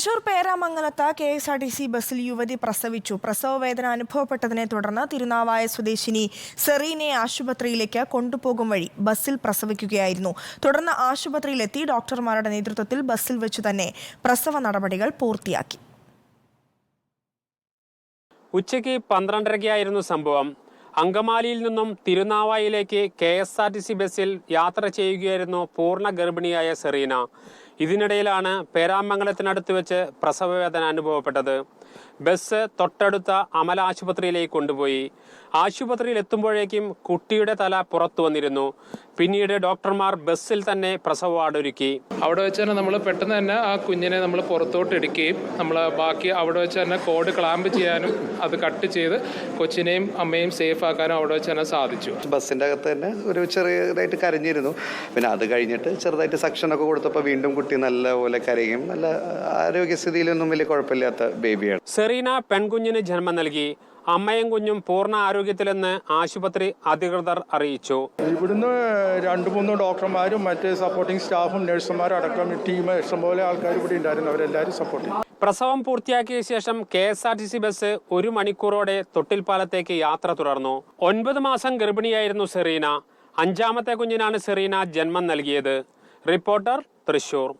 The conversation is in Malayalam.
Thrissur പേരാമംഗലത്ത് K S R T C ബസ്സിൽ യുവതി പ്രസവിച്ചു. പ്രസവ വേദന അനുഭവപ്പെട്ടതിനെ തുടർന്ന് തിരുനാവായ സ്വദേശിനി സെറീനെ ആശുപത്രിയിലേക്ക് കൊണ്ടുപോകും വഴി ബസ്സിൽ പ്രസവിക്കുകയായിരുന്നു. തുടർന്ന് ആശുപത്രിയിലെത്തി ഡോക്ടർമാരുടെ നേതൃത്വത്തിൽ ബസ്സിൽ വെച്ച് തന്നെ പ്രസവ നടപടികൾ പൂർത്തിയാക്കി. ഉച്ചയ്ക്ക് പന്ത്രണ്ടരയ്ക്കായിരുന്നു സംഭവം. അങ്കമാലിയിൽ നിന്നും തിരുനാവായിലേക്ക് K S R T C ബസ്സിൽ യാത്ര ചെയ്യുകയായിരുന്നു പൂർണ ഗർഭിണിയായ സെറീന. ഇതിനിടയിലാണ് പേരാമംഗലത്തിനടുത്ത് വെച്ച് പ്രസവവേദന അനുഭവപ്പെട്ടത്. ബസ് തൊട്ടടുത്ത അമല ആശുപത്രിയിലേക്ക് കൊണ്ടുപോയി. ആശുപത്രിയിൽ എത്തുമ്പോഴേക്കും കുട്ടിയുടെ തല പുറത്തു വന്നിരുന്നു. പിന്നീട് ഡോക്ടർമാർ ബസ്സിൽ തന്നെ പ്രസവ വാർഡൊരുക്കി. അവിടെ വെച്ച് തന്നെ നമ്മൾ പെട്ടെന്ന് തന്നെ ആ കുഞ്ഞിനെ നമ്മൾ പുറത്തോട്ട് എടുക്കുകയും നമ്മൾ ബാക്കി അവിടെ വെച്ച് തന്നെ കോഡ് ക്ലാമ്പ് ചെയ്യാനും അത് കട്ട് ചെയ്ത് കൊച്ചിനെയും അമ്മയും സേഫ് ആക്കാനും അവിടെ വെച്ച് തന്നെ സാധിച്ചു. ബസ്സിന്റെ അകത്ത് തന്നെ ഒരു ചെറിയതായിട്ട് കരഞ്ഞിരുന്നു. പിന്നെ അത് കഴിഞ്ഞിട്ട് ചെറുതായിട്ട് സക്ഷനൊക്കെ കൊടുത്തപ്പോൾ വീണ്ടും കുട്ടി നല്ലപോലെ കരയും. നല്ല ആരോഗ്യസ്ഥിതിയിലൊന്നും വലിയ കുഴപ്പമില്ലാത്ത ബേബിയാണ് സെറീന പെൺകുഞ്ഞിന് ജന്മം നൽകി. അമ്മയും കുഞ്ഞും പൂർണ ആരോഗ്യത്തിലെന്ന് ആശുപത്രി അധികൃതർ അറിയിച്ചു. ഇവിടുന്ന് രണ്ട് മൂന്ന് ഡോക്ടർമാരും മറ്റ് സപ്പോർട്ടിംഗ് സ്റ്റാഫും നഴ്സുമാരും അടക്കം ടീം ഇഷ്ടംപോലെ ആൾക്കാർ ഇവിടെ ഉണ്ടായിരുന്നു. അവരെല്ലാവരും സപ്പോർട്ട് ചെയ്തു. പ്രസവം പൂർത്തിയാക്കിയ ശേഷം K S R T C bus ഒരു മണിക്കൂറോടെ തൊട്ടിൽപ്പാലത്തേക്ക് യാത്ര തുടർന്നു. ഒൻപത് മാസം ഗർഭിണിയായിരുന്നു സെറീന. അഞ്ചാമത്തെ കുഞ്ഞിനാണ് സെറീന ജന്മം നൽകിയത്. റിപ്പോർട്ടർ തൃശൂർ.